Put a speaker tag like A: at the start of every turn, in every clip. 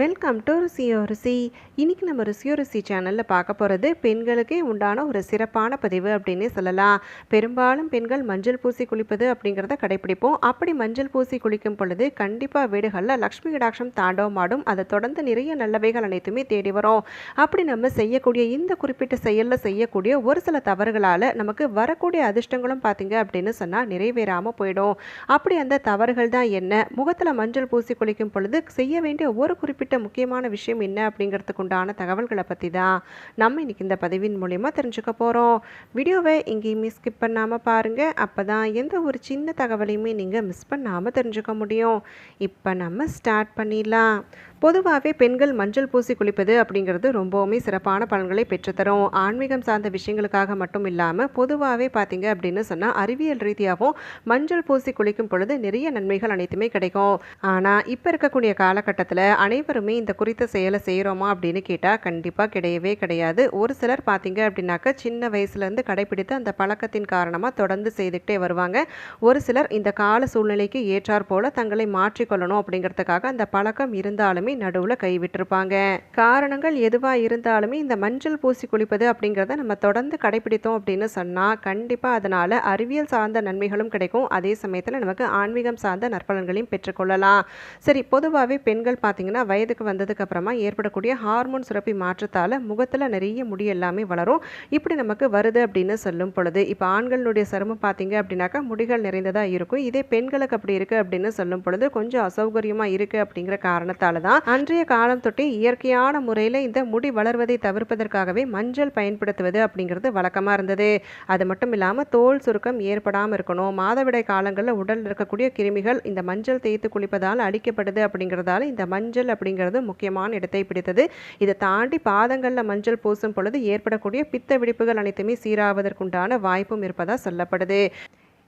A: Welcome to ருசியோ ருசி. இன்றைக்கி நம்ம ருசியோ ருசி சேனலில் பார்க்க போகிறது பெண்களுக்கே உண்டான ஒரு சிறப்பான பதிவு அப்படின்னே சொல்லலாம். பெரும்பாலும் பெண்கள் மஞ்சள் பூசி குளிப்பது அப்படிங்கிறத கடைப்பிடிப்போம். அப்படி மஞ்சள் பூசி குளிக்கும் பொழுது கண்டிப்பாக வீடுகளில் லக்ஷ்மி கடாட்சம் தாண்டவமாடும் அதை தொடர்ந்து நிறைய நல்லவைகள் அனைத்துமே தேடி வரும். அப்படி நம்ம செய்யக்கூடிய இந்த குறிப்பிட்ட செயலில் செய்யக்கூடிய ஒரு சில தவறுகளால் நமக்கு வரக்கூடிய அதிர்ஷ்டங்களும் பார்த்தீங்க அப்படின்னு சொன்னால் நிறைவேறாமல் போயிடும். அப்படி அந்த தவறுகள் தான் என்ன? முகத்தில் மஞ்சள் பூசி குளிக்கும் பொழுது செய்ய வேண்டிய ஒரு குறிப்பிட்ட முக்கியமான விஷயம் என்ன அப்படிங்கிறதுக்கு உண்டான தகவல்களை பற்றி தான் நம்ம இன்னைக்கு இந்த பதிவின் மூலிமா தெரிஞ்சுக்க போகிறோம் வீடியோவை எங்கேயுமே ஸ்கிப் பண்ணாமல் பாருங்கள் அப்போ தான் எந்த ஒரு சின்ன தகவலையுமே நீங்கள் மிஸ் பண்ணாமல் தெரிஞ்சுக்க முடியும். இப்போ நம்ம ஸ்டார்ட் பண்ணிடலாம். பொதுவாகவே பெண்கள் மஞ்சள் பூசி குளிப்பது அப்படிங்கிறது ரொம்பவுமே சிறப்பான பலன்களை பெற்றுத்தரும். ஆன்மீகம் சார்ந்த விஷயங்களுக்காக மட்டும் இல்லாமல் பொதுவாகவே பார்த்தீங்க அப்படின்னு சொன்னால் அறிவியல் ரீதியாகவும் மஞ்சள் பூசி குளிக்கும் பொழுது நிறைய நன்மைகள் அனைத்துமே கிடைக்கும். ஆனால் இப்போ இருக்கக்கூடிய காலகட்டத்தில் அனைவருமே இந்த குறித்த செயலை செய்கிறோமா அப்படின்னு கேட்டால் கண்டிப்பாக கிடையவே கிடையாது. ஒரு சிலர் பார்த்தீங்க அப்படின்னாக்கா சின்ன வயசுலேருந்து கடைபிடித்து அந்த பழக்கத்தின் காரணமாக தொடர்ந்து செய்துக்கிட்டே வருவாங்க. ஒரு சிலர் இந்த கால சூழ்நிலைக்கு ஏற்றாற் போல தங்களை மாற்றிக்கொள்ளணும் அப்படிங்கிறதுக்காக அந்த பழக்கம் இருந்தாலுமே நடுவில் கைவிட்டிருப்பாங்க காரணங்கள் எதுவாக இருந்தாலுமே இந்த மஞ்சள் பூசி குளிப்பது அப்படிங்கிறத நம்ம தொடர்ந்து கடைபிடித்தோம் அப்படின்னு சொன்னால் கண்டிப்பாக அதனால் அறிவியல் சார்ந்த நன்மைகளும் கிடைக்கும். அதே சமயத்தில் நமக்கு ஆன்மீகம் சார்ந்த நற்பலன்களையும் பெற்றுக்கொள்ளலாம் சரி பொதுவாகவே பெண்கள் பார்த்தீங்கன்னா வயதுக்கு வந்ததுக்கு அப்புறமா ஏற்படக்கூடிய ஹார்மோன் சுரப்பி மாற்றத்தால் முகத்தில் நிறைய முடி எல்லாமே வளரும். இப்படி நமக்கு வருது அப்படின்னு சொல்லும் பொழுது இப்போ ஆண்களுடைய சருமம் பார்த்தீங்க அப்படின்னாக்கா முடிகள் நிறைந்ததாக இருக்கும். இதே பெண்களுக்கு அப்படி இருக்குது அப்படின்னு சொல்லும் பொழுது கொஞ்சம் அசௌகரியமாக இருக்குது அப்படிங்கிற காரணத்தால் தான் அன்றைய காலம் தொட்டே இயற்கையான முறையில் இந்த முடி வளர்வதை தவிர்ப்பதற்காகவே மஞ்சள் பயன்படுத்துவது அப்படிங்கிறது வழக்கமாக இருந்தது. அது மட்டும் இல்லாமல் தோல் சுருக்கம் ஏற்படாமல் இருக்கணும். மாதவிடை காலங்களில் உடலில் இருக்கக்கூடிய கிருமிகள் இந்த மஞ்சள் தேய்த்து குளிப்பதால் அழிக்கப்படுது அப்படிங்கிறதால இந்த மஞ்சள் அப்படிங்கிறது முக்கியமான இடத்தை பிடித்தது. இதை தாண்டி பாதங்களில் மஞ்சள் பூசும் பொழுது ஏற்படக்கூடிய பித்த வெடிப்புகள் அனைத்துமே சீராவதற்குண்டான வாய்ப்பும் இருப்பதாக சொல்லப்படுது.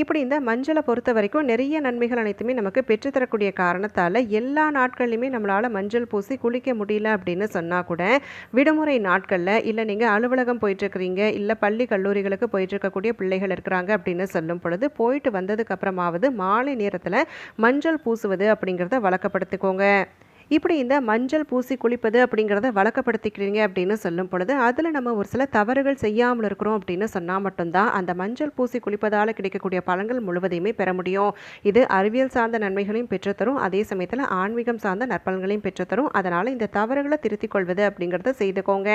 A: இப்படி இந்த மஞ்சளை பொறுத்த வரைக்கும் நிறைய நன்மைகள் அனைத்துமே நமக்கு பெற்றுத்தரக்கூடிய காரணத்தால் எல்லா நாட்கள்லையுமே நம்மளால் மஞ்சள் பூசி குளிக்க முடியல அப்படின்னு சொன்னால் கூட விடுமுறை நாட்களில் இல்லை நீங்கள் அலுவலகம் போயிட்டுருக்கிறீங்க இல்லை பள்ளி கல்லூரிகளுக்கு போயிட்டுருக்கக்கூடிய பிள்ளைகள் இருக்கிறாங்க அப்படின்னு சொல்லும் பொழுது போயிட்டு வந்ததுக்கு அப்புறமாவது மாலை நேரத்தில் மஞ்சள் பூசுவது அப்படிங்கிறத வழக்கப்படுத்திக்கோங்க. இப்படி இந்த மஞ்சள் பூசி குளிப்பது அப்படிங்கிறத வழக்கப்படுத்திக்கிறீங்க அப்படின்னு சொல்லும் பொழுது அதில் நம்ம ஒரு சில தவறுகள் செய்யாமல் இருக்கிறோம் அப்படின்னு சொன்னால் மட்டும்தான் அந்த மஞ்சள் பூசி குளிப்பதால் கிடைக்கக்கூடிய பலன்கள் முழுவதையுமே பெற முடியும். இது அறிவியல் சார்ந்த நன்மைகளையும் பெற்றுத்தரும். அதே சமயத்தில் ஆன்மீகம் சார்ந்த நற்பலன்களையும் பெற்றுத்தரும். அதனால் இந்த தவறுகளை திருத்திக் கொள்வது அப்படிங்கிறத செய்துக்கோங்க.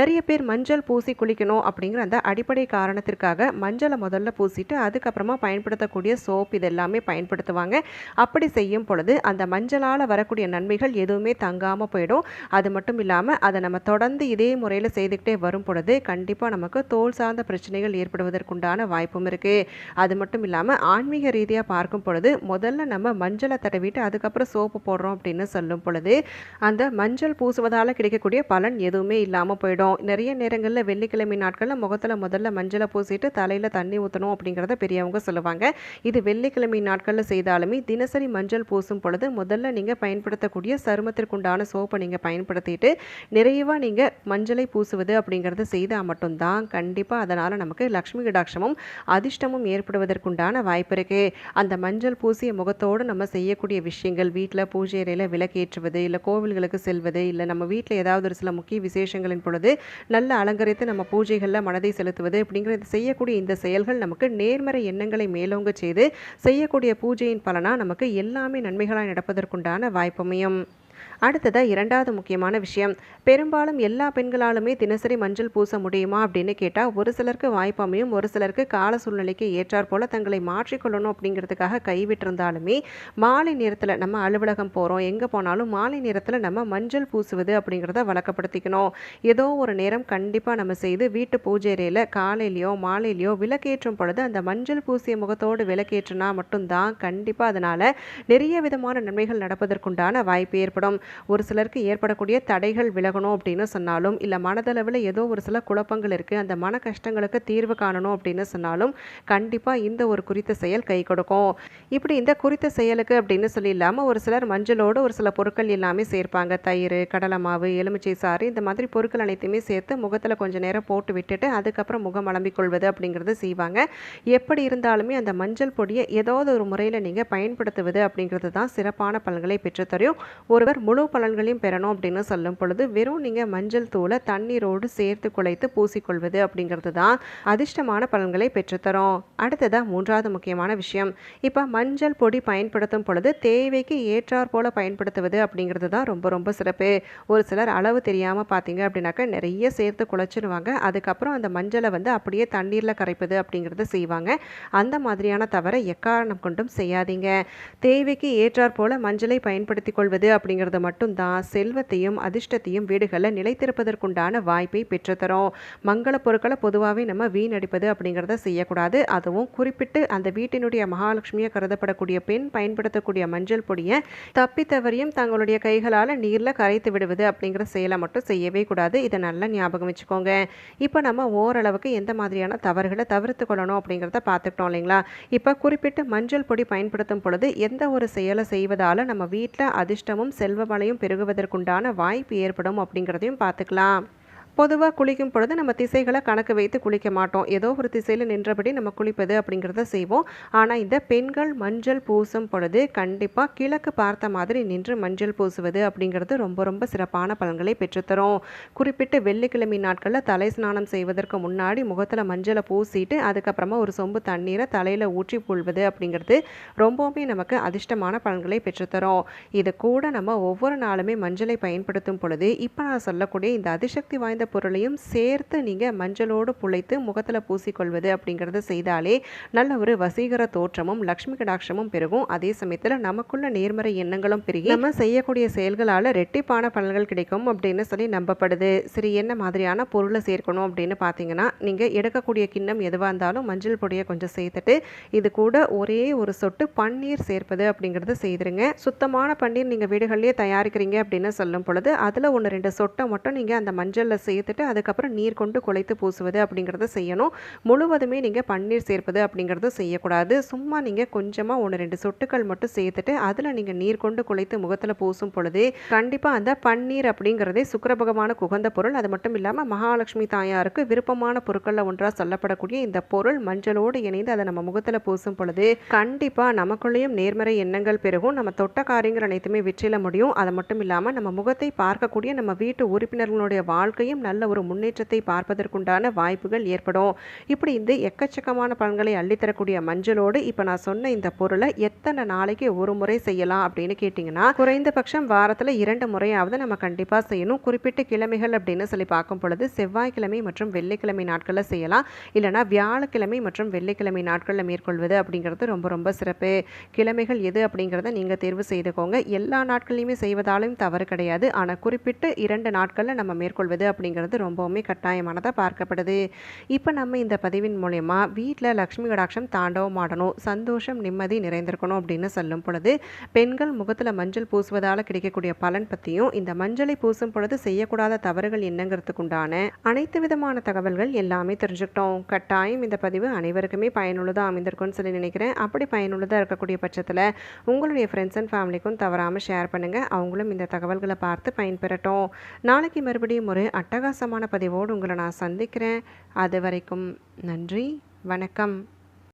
A: நிறைய பேர் மஞ்சள் பூசி குளிக்கணும் அப்படிங்கிற அந்த அடிப்படை காரணத்திற்காக மஞ்சளை முதல்ல பூசிட்டு அதுக்கப்புறமா பயன்படுத்தக்கூடிய சோப் இது எல்லாமே பயன்படுத்துவாங்க. அப்படி செய்யும் பொழுது அந்த மஞ்சளால் வரக்கூடிய நன்மைகள் நோய்கள் எதுவுமே தங்காமல் போயிடும். அது மட்டும் இல்லாமல் அதை நம்ம தொடர்ந்து இதே முறையில் செய்துக்கிட்டே வரும் பொழுது கண்டிப்பாக நமக்கு தோல் சார்ந்த பிரச்சனைகள் ஏற்படுவதற்குண்டான வாய்ப்பும் இருக்குது அது மட்டும் இல்லாமல் ஆன்மீக ரீதியாக பார்க்கும் பொழுது முதல்ல நம்ம மஞ்சளை தடவிட்டு அதுக்கப்புறம் சோப்பு போடுறோம் அப்படின்னு சொல்லும் பொழுது அந்த மஞ்சள் பூசுவதால் கிடைக்கக்கூடிய பலன் எதுவுமே இல்லாமல் போயிடும். நிறைய நேரங்களில் வெள்ளிக்கிழமை நாட்களில் முகத்தில் முதல்ல மஞ்சளை பூசிட்டு தலையில் தண்ணி ஊற்றணும் அப்படிங்கிறத பெரியவங்க சொல்லுவாங்க. இது வெள்ளிக்கிழமை நாட்களில் செய்தாலுமே தினசரி மஞ்சள் பூசும் பொழுது முதல்ல நீங்கள் பயன்படுத்தக்கூடிய சருமத்திற்குண்டான சோப்பை நீங்கள் பயன்படுத்திட்டு நிறைவாக நீங்கள் மஞ்சளை பூசுவது அப்படிங்கிறத செய்தால் மட்டும்தான் கண்டிப்பாக அதனால் நமக்கு லக்ஷ்மி கடாட்சமும் அதிர்ஷ்டமும் ஏற்படுவதற்குண்டான வாய்ப்பு இருக்குது அந்த மஞ்சள் பூசிய முகத்தோடு நம்ம செய்யக்கூடிய விஷயங்கள் வீட்டில் பூஜை அறையில் விளக்கேற்றுவது இல்லை கோவில்களுக்கு செல்வது இல்லை நம்ம வீட்டில் ஏதாவது ஒரு சில முக்கிய விசேஷங்களின் பொழுது நல்ல அலங்கரித்து நம்ம பூஜைகளில் மனதை செலுத்துவது அப்படிங்கிறது செய்யக்கூடிய இந்த செயல்கள் நமக்கு நேர்மறை எண்ணங்களை மேலோங்க செய்து செய்யக்கூடிய பூஜையின் பலனாக நமக்கு எல்லாமே நன்மைகளாக நடப்பதற்குண்டான வாய்ப்பமையும் அடுத்ததாக இரண்டாவது முக்கியமான விஷயம் பெரும்பாலும் எல்லா பெண்களாலுமே தினசரி மஞ்சள் பூச முடியுமா அப்படின்னு கேட்டால் ஒரு சிலருக்கு வாய்ப்பமையும் ஒரு சிலருக்கு கால சூழ்நிலைக்கு ஏற்றாற் போல தங்களை மாற்றிக்கொள்ளணும் அப்படிங்கிறதுக்காக கைவிட்டிருந்தாலுமே மாலை நேரத்தில் நம்ம அலுவலகம் போகிறோம் எங்கே போனாலும் மாலை நேரத்தில் நம்ம மஞ்சள் பூசுவது அப்படிங்கிறத வழக்கப்படுத்திக்கணும். ஏதோ ஒரு நேரம் கண்டிப்பாக நம்ம செய்து வீட்டு பூஜை அறையில் காலையிலையோ மாலையிலையோ விளக்கேற்றும் பொழுது அந்த மஞ்சள் பூசிய முகத்தோடு விளக்கேற்றினா மட்டும்தான் கண்டிப்பாக அதனால் நிறைய விதமான நன்மைகள் நடப்பதற்குண்டான வாய்ப்பு ஏற்படும். ஒரு சிலருக்கு ஏற்படக்கூடிய தடைகள் விலகணும் அப்படின்னு சொன்னாலும் இல்லை மனதளவில் ஏதோ ஒரு சில குழப்பங்கள் இருக்குது அந்த மன கஷ்டங்களுக்கு தீர்வு காணணும் அப்படின்னு சொன்னாலும் கண்டிப்பாக இந்த ஒரு குறித்த செயல் கை கொடுக்கும். இப்படி இந்த குறித்த செயலுக்கு அப்படின்னு சொல்லி இல்லாமல் ஒரு சிலர் மஞ்சளோடு ஒரு சில பொருட்கள் எல்லாமே சேர்ப்பாங்க. தயிர் கடலை மாவு எலுமிச்சை சாறு இந்த மாதிரி பொருட்கள் அனைத்தையுமே சேர்த்து முகத்தில் கொஞ்சம் நேரம் போட்டு விட்டுட்டு அதுக்கப்புறம் முகம் அலம்பிக் கொள்வது அப்படிங்கிறது செய்வாங்க. எப்படி இருந்தாலுமே அந்த மஞ்சள் பொடியை ஏதாவது ஒரு முறையில் நீங்கள் பயன்படுத்துவது அப்படிங்கிறது தான் சிறப்பான பலன்களை பெற்றுத்தரும் ஒருவர் முழு பலன்களையும் பெறணும் அப்படின்னு சொல்லும் பொழுது வெறும் நீங்கள் மஞ்சள் தூளை தண்ணீரோடு சேர்த்து குலைத்து பூசிக்கொள்வது அப்படிங்கிறது தான் அதிர்ஷ்டமான பலன்களை பெற்றுத்தரும். அடுத்ததாக மூன்றாவது முக்கியமான விஷயம். இப்போ மஞ்சள் பொடி பயன்படுத்தும் பொழுது தேவைக்கு ஏற்றார் போல பயன்படுத்துவது அப்படிங்கிறது தான் ரொம்ப ரொம்ப சிறப்பு. ஒரு சிலர் அளவு தெரியாமல் பார்த்தீங்க அப்படின்னாக்கா நிறைய சேர்த்து குழச்சிடுவாங்க அதுக்கப்புறம் அந்த மஞ்சளை வந்து அப்படியே தண்ணீரில் கரைப்பது அப்படிங்கிறத செய்வாங்க. அந்த மாதிரியான தவறை எக்காரணம் கொண்டும் செய்யாதீங்க. தேவைக்கு ஏற்றார் போல மஞ்சளை பயன்படுத்தி கொள்வது அப்படிங்கிறது மட்டும்தான் செல்வத்தையும் அதிர்ஷ்டத்தையும் வீடுகளில் நிலைத்திருப்பதற்குண்டான வாய்ப்பை பெற்றுத்தரும். மங்கள பொருட்களை பொதுவாகவே நம்ம வீணடிப்பது அப்படிங்கிறத செய்யக்கூடாது. அதுவும் குறிப்பிட்டு அந்த வீட்டினுடைய மகாலட்சுமியாக கருதப்படக்கூடிய பெண் பயன்படுத்தக்கூடிய மஞ்சள் பொடியை தப்பி தவறியும் தங்களுடைய கைகளால் நீரில் கரைத்து விடுவது அப்படிங்கிற செயலை மட்டும் செய்யவே கூடாது. இதை நல்லா ஞாபகம் வச்சுக்கோங்க. இப்போ நம்ம ஓரளவுக்கு எந்த மாதிரியான தவறுகளை தவிர்த்து கொள்ளணும் அப்படிங்கிறத பார்த்துக்கிட்டோம் இல்லைங்களா? இப்போ குறிப்பிட்டு மஞ்சள் பொடி பயன்படுத்தும் பொழுது எந்த ஒரு செயலை செய்வதால் நம்ம வீட்டில் அதிர்ஷ்டமும் செல்வமலையும் பெருகுவதற்குண்டான வாய்ப்பு ஏற்படும் அப்படிங்கிறதையும் பார்த்துக்கலாம். பொதுவாக குளிக்கும் பொழுது நம்ம திசைகளை கணக்கு வைத்து குளிக்க மாட்டோம். ஏதோ ஒரு திசையில் நின்றபடி நம்ம குளிப்பது அப்படிங்கிறத செய்வோம். ஆனால் இந்த பெண்கள் மஞ்சள் பூசும் பொழுது கண்டிப்பாக கிழக்கு பார்த்த மாதிரி நின்று மஞ்சள் பூசுவது அப்படிங்கிறது ரொம்ப ரொம்ப சிறப்பான பலன்களை பெற்றுத்தரும். குறிப்பிட்டு வெள்ளிக்கிழமை நாட்களில் தலை ஸ்நானம் செய்வதற்கு முன்னாடி முகத்தில் மஞ்சளை பூசிட்டு அதுக்கப்புறமா ஒரு சொம்பு தண்ணீரை தலையில் ஊற்றி கொள்வது அப்படிங்கிறது ரொம்பவுமே நமக்கு அதிர்ஷ்டமான பலன்களை பெற்றுத்தரும். இது கூட நம்ம ஒவ்வொரு நாளுமே மஞ்சளை பயன்படுத்தும் பொழுது இப்போ நான் சொல்லக்கூடிய இந்த அதிசக்தி வாய்ந்த பொருளையும் சேர்த்து நீங்கள் மஞ்சளோடு புழைத்து முகத்தில் பூசிக்கொள்வது அப்படிங்கிறத செய்தாலே நல்ல ஒரு வசீகர தோற்றமும் லக்ஷ்மி கடாட்சமும் பெருகும். அதே சமயத்தில் நமக்குள்ள நேர்மறை எண்ணங்களும் பெருகி நம்ம செய்யக்கூடிய செயல்களால் ரெட்டிப்பான பலன்கள் கிடைக்கும் அப்படின்னு சொல்லி நம்பப்படுது. சரி என்ன மாதிரியான பொருளை சேர்க்கணும் அப்படின்னு பார்த்தீங்கன்னா நீங்கள் எடுக்கக்கூடிய கிண்ணம் எதுவாக இருந்தாலும் மஞ்சள் பொடியை கொஞ்சம் சேர்த்துட்டு இது கூட ஒரே ஒரு சொட்டு பன்னீர் சேர்ப்பது அப்படிங்கிறது செய்திருங்க. சுத்தமான பன்னீர் நீங்கள் வீடுகள்லேயே தயாரிக்கிறீங்க அப்படின்னு சொல்லும் பொழுது அதில் ஒன்று ரெண்டு சொட்டை மட்டும் நீங்கள் அந்த மஞ்சளில் சேர்த்துட்டு அதுக்கப்புறம் நீர் கொண்டு குழைத்து பூசுவது அப்படிங்கிறத செய்யணும். முழுவதுமே நீங்கள் பன்னீர் சேர்ப்பது அப்படிங்கிறது செய்யக்கூடாது. சும்மா நீங்கள் கொஞ்சமாக ஒன்று ரெண்டு சொட்டுக்கள் மட்டும் சேர்த்துட்டு அதில் நீங்கள் நீர் கொண்டு குழைத்து முகத்தில் பூசும் பொழுது கண்டிப்பாக அந்த பன்னீர் அப்படிங்கிறதே சுக்கரபகமான குகந்த பொருள். அது மட்டும் இல்லாமல் மகாலட்சுமி தாயாருக்கு விருப்பமான பொருட்களில் ஒன்றாக சொல்லப்படக்கூடிய இந்த பொருள் மஞ்சளோடு இணைந்து அதை நம்ம முகத்தில் பூசும் பொழுது கண்டிப்பாக நமக்குள்ளேயும் நேர்மறை எண்ணங்கள் பெருகும். நம்ம தொட்ட காரியங்கள் அனைத்துமே வெற்றில முடியும். அது மட்டும் இல்லாமல் நம்ம முகத்தை பார்க்கக்கூடிய நம்ம வீட்டு உறுப்பினர்களுடைய வாழ்க்கையும் நல்ல ஒரு முன்னேற்றத்தை பார்ப்பதற்குண்டான வாய்ப்புகள் ஏற்படும். இப்படி இந்த எக்கச்சக்கமான பலன்களை அள்ளித்தரக்கூடிய மஞ்சளோடு இப்போ நான் சொன்ன இந்த பொருளை எத்தனை நாளைக்கு ஒரு முறை செய்யலாம் அப்படின்னு கேட்டிங்கன்னா குறைந்தபட்சம் வாரத்தில் இரண்டு முறையாவது நம்ம கண்டிப்பாக செய்யணும். குறிப்பிட்ட கிழமைகள் அப்படின்னு சொல்லி பார்க்கும் பொழுது செவ்வாய்க்கிழமை மற்றும் வெள்ளிக்கிழமை நாட்களில் செய்யலாம். இல்லைனா வியாழக்கிழமை மற்றும் வெள்ளிக்கிழமை நாட்களில் மேற்கொள்வது அப்படிங்கிறது ரொம்ப ரொம்ப சிறப்பு. கிழமைகள் எது அப்படிங்கிறத நீங்கள் தேர்வு செய்துக்கோங்க. எல்லா நாட்கள்லையுமே செய்வதாலும் தவறு கிடையாது. ஆனால் குறிப்பிட்டு இரண்டு நாட்களில் நம்ம மேற்கொள்வது அப்படிங்கிறது ரொம்பவுமே கட்டாயமானதாக பார்க்கப்படுது. இப்போ நம்ம இந்த பதிவின் மூலயமா வீட்டில் லக்ஷ்மி கடாட்சம் தாண்டவம் ஆடணும் சந்தோஷம் நிம்மதி நிறைந்திருக்கணும் அப்படின்னு சொல்லும் பொழுது பெண்கள் முகத்தில் மஞ்சள் பூசுவதால் கிடைக்கக்கூடிய பலன் பற்றியும் இந்த மஞ்சளை பூசும் பொழுது செய்யக்கூடாத தவறுகள் என்னங்கிறதுக்குண்டான அனைத்து விதமான தகவல்கள் எல்லாமே தெரிஞ்சுக்கிட்டோம். கட்டாயம் இந்த பதிவு அனைவருக்குமே பயனுள்ளதாக அமைந்திருக்கும்னு சொல்லி நினைக்கிறேன். அப்படி பயனுள்ளதாக இருக்கக்கூடிய பட்சத்தில் உங்களுடைய ஃப்ரெண்ட்ஸ் அண்ட் ஃபேமிலிக்கும் தவறாமல் ஷேர் பண்ணுங்கள் அவங்களும் இந்த தகவல்களை பார்த்து பயன்பெறட்டும். நாளைக்கு மறுபடியும் ஒரு அட்டகாசமான பதிவோடு உங்களை நான் சந்திக்கிறேன். அது வரைக்கும் நன்றி வணக்கம்.